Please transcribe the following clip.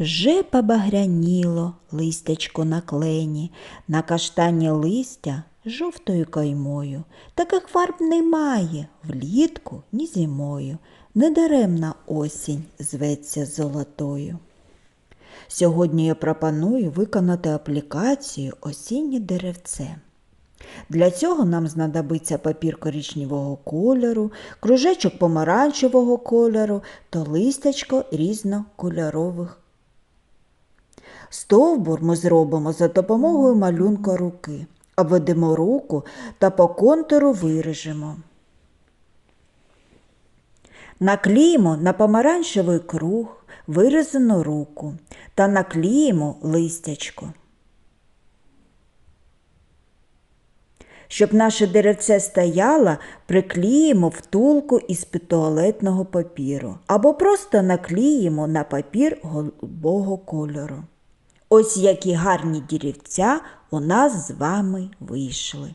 Вже побагряніло листячко на клені, на каштані листя жовтою каймою. Таких фарб немає влітку, ні зимою. Недаремна осінь зветься золотою. Сьогодні я пропоную виконати аплікацію осіннє деревце. Для цього нам знадобиться папір коричневого кольору, кружечок помаранчевого кольору та листячко різнокольорових. Стовбур ми зробимо за допомогою малюнка руки. Обведемо руку та по контуру виріжемо. Наклеїмо на помаранчевий круг вирізану руку та наклеїмо листячко. Щоб наше деревце стояло, приклеїмо втулку із туалетного папіру або просто наклеїмо на папір голубого кольору. Ось які гарні дірівця у нас з вами вийшли.